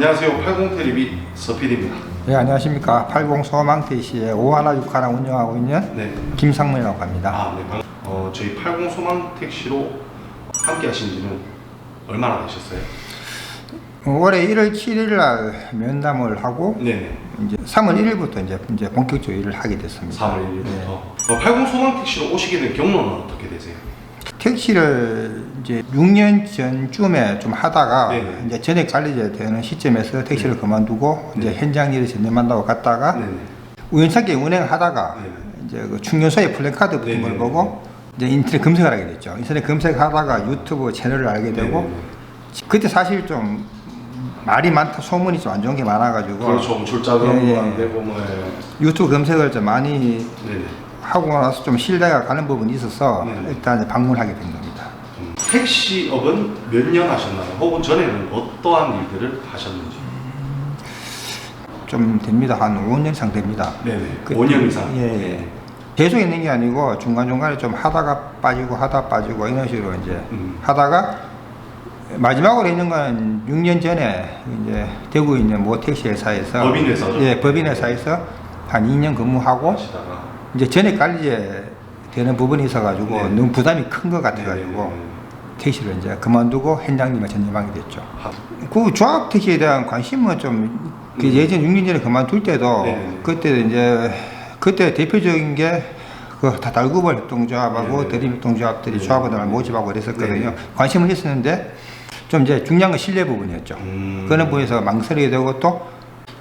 안녕하세요. 80 텔레비 서PD입니다. 네, 안녕하십니까. 80 소망택시의 5161 운영하고 있는 네. 김상문이라고 합니다. 아, 네. 방- 어, 저희 80 소망 택시로 함께 하신 지는 얼마나 되셨어요? 어, 올해 1월 7일 날 면담을 하고 네네. 이제 3월 1일부터 이제, 이제 본격적으로 일을 하게 됐습니다. 4월 1일부터. 네. 어, 80 소망 택시로 오시게 된 경로는 어떻게 되세요? 택시를 이제 6년 전쯤에 좀 하다가 네네. 이제 전액 관리자 되는 시점에서 택시를 그만두고 이제 현장 일을 전념한다고 갔다가 네네. 우연찮게 운행하다가 네네. 이제 그 충전소에 플래카드 붙은 걸 네네. 보고 이제 인터넷 검색을 하게 됐죠. 인터넷 검색하다가 유튜브 채널을 알게 되고 네네. 그때 사실 좀 말이 많다 소문이 좀 안 좋은 게 많아가지고 그렇죠. 출자금 예, 예. 안 되고 뭐. 유튜브 검색을 좀 많이 네네. 하고 나서 좀 신뢰가 가는 부분이 있어서 네네. 일단 방문하게 된 겁니다. 음, 택시업은 몇 년 하셨나요? 혹은 전에는 어떠한 일들을 하셨는지? 좀 됩니다. 한 5년 이상 됩니다. 네네. 그- 5년 이상. 예, 예. 계속 있는 게 아니고 중간중간에 좀 하다가 빠지고 하다 빠지고 이런 식으로 이제 음. 하다가 마지막으로 있는 건 6년 전에 이제 대구에 있는 모 택시 회사에서 법인 회사죠? 예, 법인 회사에서 한 2년 근무하고 하시다가. 이제 전액 관리제 되는 부분이 있어가지고 네. 너무 부담이 큰 것 같아가지고. 택시를 이제 그만두고 현장님을 전념하게 됐죠. 하- 그 조합 택시에 대한 관심은 좀, 그 음. 예전 6년 전에 그만둘 때도, 네네네. 그때 이제, 그때 대표적인 게, 그, 다 달구벌 협동조합하고 네네. 대림 협동조합들이 네네. 조합원을 모집하고 그랬었거든요. 네네. 관심을 했었는데, 좀 이제 중요한 건 신뢰 부분이었죠. 음. 그런 부분에서 망설이게 되고 또,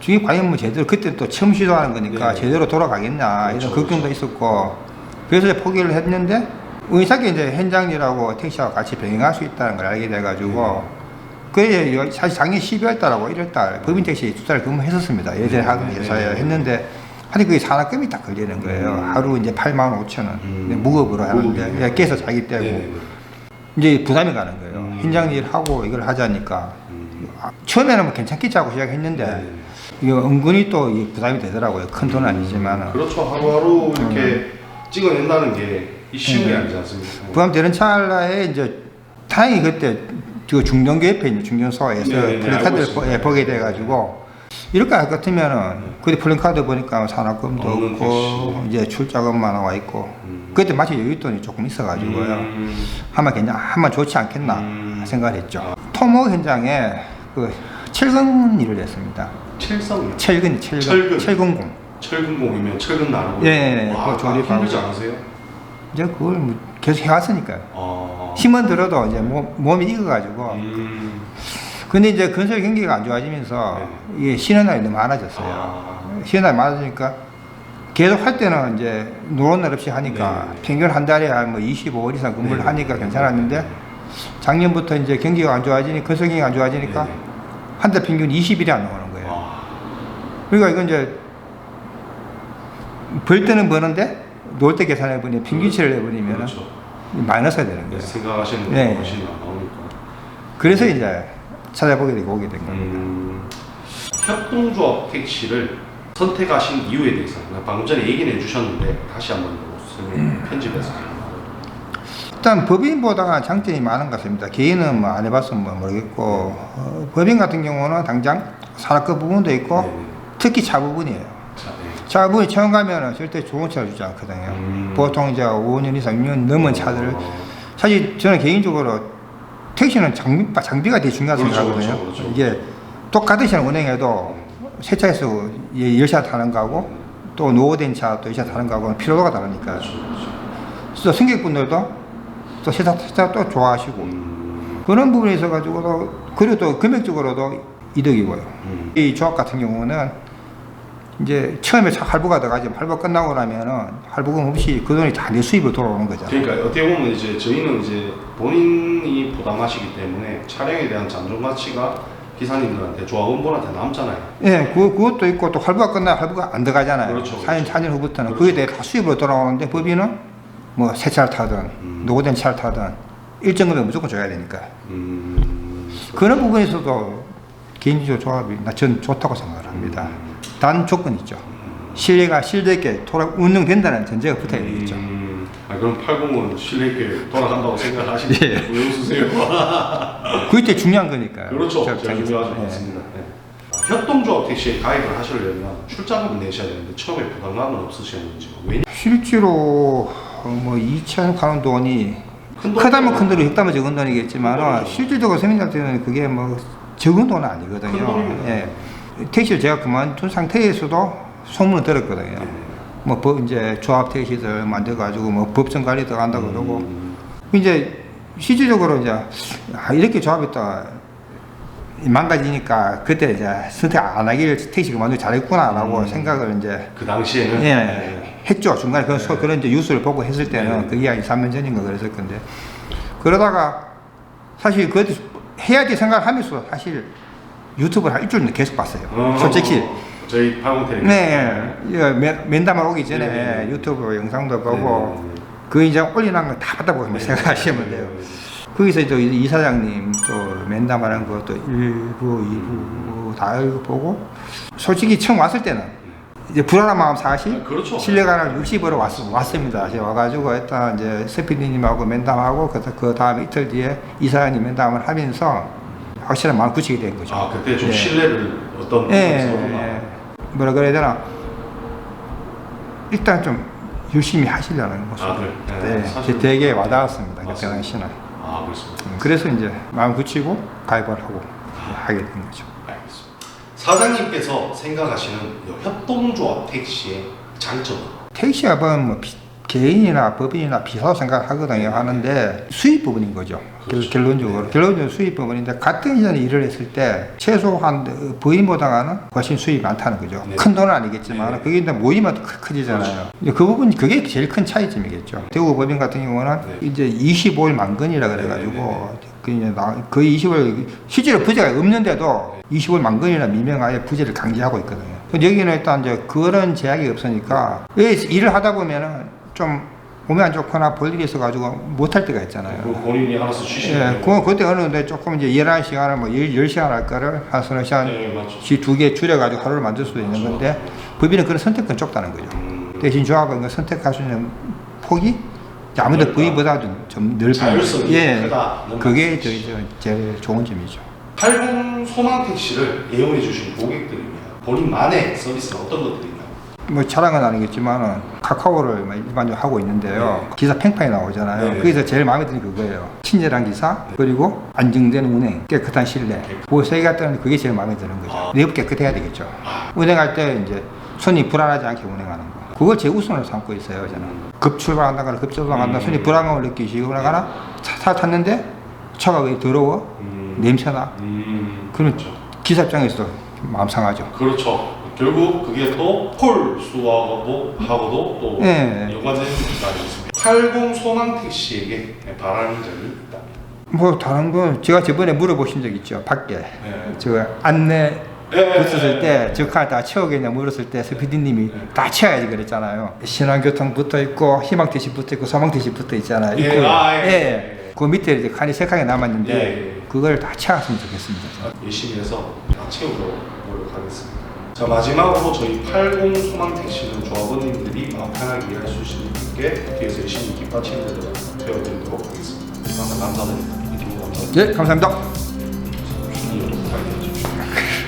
중에 과연 뭐 제대로, 그때 또 처음 시도하는 거니까 네네. 제대로 돌아가겠나, 그렇죠, 이런 걱정도 그렇죠. 있었고, 그래서 포기를 했는데, 의사게 이제 현장일하고 택시하고 같이 병행할 수 있다는 걸 알게 돼가지고, 그게 사실 작년 12월 달하고 1월 달 법인 택시 두 달 근무했었습니다. 예전에 음, 하던 네, 회사에 네. 했는데 하여튼 그게 산학금이 딱 걸리는 거예요. 음. 하루 이제 8만 5천 원. 음. 무급으로 하는데. 예, 깨서 자기 떼고. 이제 부담이 가는 거예요. 음. 현장 일 하고 이걸 하자니까 음. 아, 처음에는 뭐 괜찮겠지 하고 시작했는데 네네네. 이게 은근히 또이 부담이 되더라고요. 큰 돈은 아니지만 그렇죠. 하루하루 이렇게 찍어낸다는 게이 쉬운 게 음. 아니지 않습니까? 부담되는 찰나에 이제 다행히 그때 그 중전교 옆에 있는 중전소에서 네, 네, 알고 플랜카드를 있습니다. 보- 예, 보게 돼가지고 할것 같으면은 그때 플랜카드 보니까 산학금도 없는 없고 택시. 이제 출자금만 나와 있고 음. 그때 마치 여윳돈이 조금 있어가지고요 음. 하면 괜찮 하면 좋지 않겠나 음. 생각을 했죠 아. 토목 현장에 그 철근 일을 했습니다 첼성이요. 철근 철근 철근. 철근공 철근공이면 철근 나르고. 예, 예, 예. 와, 그거 조립하고. 힘들지 않으세요? 이제 그걸 뭐 계속 해왔으니까요 어. 힘은 들어도 이제 몸, 몸이 익어가지고 음. 근데 이제 건설 경기가 안 좋아지면서 이게 쉬는 날이 너무 많아졌어요. 아. 쉬는 날이 많아지니까 계속 할 때는 이제 노는 날 없이 하니까 네. 평균 한 달에 한뭐 25일 이상 근무를 네. 하니까 괜찮았는데 작년부터 이제 경기가 안 좋아지니 건설 경기가 안 좋아지니까 네. 한달 평균 20일이 안 나오는 거예요. 와. 그러니까 이건 이제 벌 때는 버는데 놀 때 계산해 보니 평균치를 내버리면 그렇죠. 마이너스가 되는 네, 거예요. 생각하시는 게 네. 그래서 이제 찾아보게 되고 오게 된 겁니다. 음, 협동조합 택시를 선택하신 이유에 대해서 방금 전에 얘기는 해주셨는데 다시 한번 설명 음. 편집해서 일단 법인보다 장점이 많은 것 같습니다. 개인은 뭐 안 해봤으면 뭐 모르겠고 어, 법인 같은 경우는 당장 산업급 부분도 있고 네. 특히 차 부분이에요. 자, 네. 차 부분이 처음 가면은 절대 좋은 차를 주지 않거든요. 음. 보통 이제 5년 이상 6년 넘은 차들을 어, 사실 저는 개인적으로 택시는 장비, 장비가 되게 중요하다고 그렇죠, 생각하거든요. 그렇죠, 그렇죠. 이게 똑같은 차를 운행해도 새 차에서 예, 열차 타는 거하고 또 노후된 차또 열차 타는 거하고는 피로도가 다르니까 그렇죠, 그렇죠. 또 승객분들도 또 세차 세차 또 좋아하시고 음, 그런 부분에 있어 가지고도 그리고 또 금액적으로도 이득이고요. 음. 이 조합 같은 경우는 이제 처음에 차 할부가 들어가지 할부 끝나고 나면은 할부금 없이 그 돈이 다 내 수입으로 돌아오는 거죠. 그러니까 어떻게 보면 이제 저희는 이제 본인이 부담하시기 때문에 차량에 대한 잔존 가치가 기사님들한테 조합원분한테 남잖아요. 예, 그, 그것도 있고 또 할부가 끝나면 할부가 안 들어가잖아요. 그렇죠, 4년, 그렇죠. 4년 후부터는 그렇죠. 그게 대해 다 수입으로 돌아오는데 법인은 뭐 새 차를 타든 음. 노후된 차를 타든 일정 금액 무조건 줘야 되니까. 음, 그런 부분에서도 개인적으로 조합이 나 전 좋다고 생각을 합니다. 음. 단 조건이 있죠. 신뢰가 실도 있게 돌아 운영된다는 전제가 붙어야 되겠죠. 음, 아, 그럼 80은 신뢰 있게 돌아간다고 생각하시는 예. 왜 웃으세요? 그게 중요한 거니까요. 그렇죠. 저- 제일 중요하죠. 예. 맞습니다. 네. 협동조합 택시에 가입을 하시려면 출장금 내셔야 되는데 처음에 부담감은 없으셨는지요? 왜냐? 실제로 어, 뭐 2천 가는 돈이 큰 크다면 큰 돈이 적다면 적은 돈이겠지만 큰 돈이죠. 실질적으로 세민한테는 그게 뭐 적은 돈은 큰 아니거든요. 돈입니다. 예. 택시를 제가 그만둔 상태에서도 소문을 들었거든요. 네. 뭐 법, 이제 조합 택시들 만들어가지고 뭐 법정 관리 들어간다고 그러고 음, 이제 실질적으로 이제 아, 이렇게 조합했다 망가지니까 그때 이제 선택 안 하기를 택시 그만두기 잘했구나라고 음. 생각을 이제 그 당시에는 예, 네. 했죠. 중간에 그런, 소- 네. 그런 이제 뉴스를 보고 했을 때는 네. 그게 한 2, 3년 전인가 그랬을 건데 그러다가 사실 그것도 해야지 생각하면서 사실 유튜브를 한 일주일 계속 봤어요. 어, 솔직히. 저희 파운테인 네, 예, 면- 면담을 오기 전에 네. 유튜브 영상도 보고 그 이제 올리는 거 다 받아보면 네. 생각하시면 돼요. 거기서 또이 사장님 또 면담하는 것도 일부, 이부 다 보고 솔직히 처음 왔을 때는 이제 불안한 마음 사실 아, 그렇죠. 실내가를 60으로 왔, 왔습니다. 제가 와가지고 일단 이제 스피디님하고 면담하고 그, 그 다음 이틀 뒤에 이 사장님 면담을 하면서 확실한 마음 굳히게 된 거죠. 아 그때 좀 예. 신뢰를 어떤 예, 예. 뭐라 그래야 되나 일단 좀 열심히 하시려는 모습. 아, 네. 네, 네, 사실- 되게 와닿았습니다. 그때. 당시는. 아 그렇습니다. 음, 그래서 이제 마음 굳히고 가입을 하고 하게 된 거죠. 알겠습니다. 사장님께서 생각하시는 이 협동조합 택시의 장점은? 택시업은 뭐 비- 개인이나 법인이나 비슷하다고 생각하거든요. 하는데 수입 부분인 거죠. 그렇죠. 결론적으로. 결론적으로 수입 부분인데 같은 시장에 일을 했을 때 최소한 부인보다는 훨씬 수입이 많다는 거죠. 네. 큰 돈은 아니겠지만 네. 그게 이제 모이면 더 크- 커지잖아요. 이제 그 부분 그게 제일 큰 차이점이겠죠. 대구 법인 같은 경우는 네. 이제 25일 만건이라 그래가지고 네, 네, 그 이제 나- 거의 20일 실제로 부재가 없는데도 25일 만건이나 미명하에 부재를 강제하고 있거든요. 여기는 일단 이제 그런 제약이 없으니까 왜 일을 하다 보면은 좀 몸이 안 좋거나 볼 일이 있어가지고 못할 때가 있잖아요. 그 본인이 알아서 쉬시는 예? 그, 그때 어느 정도 조금 이제 일하는 시간을 뭐 10, 10 시간 할 거를 한 서너 시간 네. 두개 줄여가지고 하루를 만들 수도 있는. 건데 법인은 그런 선택권 좁다는 거죠. 음, 대신 조합은 그 선택할 수 있는 폭이 아무래도 그러니까 부위보다 좀, 좀 넓은 예, 크다는 그게 저- 제일 좋은 점이죠. 80 소망 택시를 이용해 주신 고객들이면 본인만의 서비스는 어떤 것들이? 뭐 자랑은 아니겠지만은 카카오를 뭐 일반적으로 하고 있는데요. 기사 팽판이 나오잖아요. 네. 거기서 제일 마음에 드는 게 그거예요. 친절한 기사 그리고 안정된 운행, 깨끗한 실내. 그세 개가 뜨는 그게 제일 마음에 드는 거죠. 아. 내부 깨끗해야 되겠죠. 운행할 때 이제 손이 불안하지 않게 운행하는 거. 그걸 제 우선으로 삼고 있어요. 저는 급 출발한다거나 급 조정한다. 음. 손이 불안감을 느끼시고 그러거나 차, 타 탔는데 차가 왜 더러워? 음, 냄새나? 음, 그렇죠. 기사 입장에서도 마음 상하죠. 그렇죠. 결국 그게 또 폴수하고도 하고도 또 네. 연관되는 부분이 아니겠습니까? 80 소망 택시에게 바라는 점이 있다. 뭐 다른 거 제가 저번에 물어보신 적 있죠 밖에 네. 저 안내 네. 붙었을 때 저 칼 다 채우겠냐 물었을 때 스피디님이 네. 다 채워야지 그랬잖아요 신한교통 붙어 있고 희망택시 붙어 있고 소망택시 붙어 있잖아요 예. 아, 예. 예. 그 밑에 이제 칸이 세 칸이 남았는데 예, 예. 그걸 다 채웠으면 좋겠습니다 열심히 해서 다 채우도록 노력하겠습니다. 자 마지막으로 저희 80 소망 택시는 조합원님들이 마음 편하게 일할 수 있게 뒤에서 열심히 뒷받침대로 되어드리도록 하겠습니다. 항상 감사드립니다. 미팅 감사합니다. 예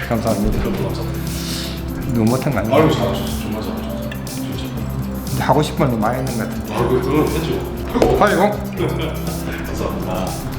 감사합니다. 너무 못한 거 아유 아니에요 잘하셨어요. 정말 잘하셨어요. 진짜. 하고 싶은 거 많이 있는 것 같은데 아유 그건 했죠. 팔공 감사합니다.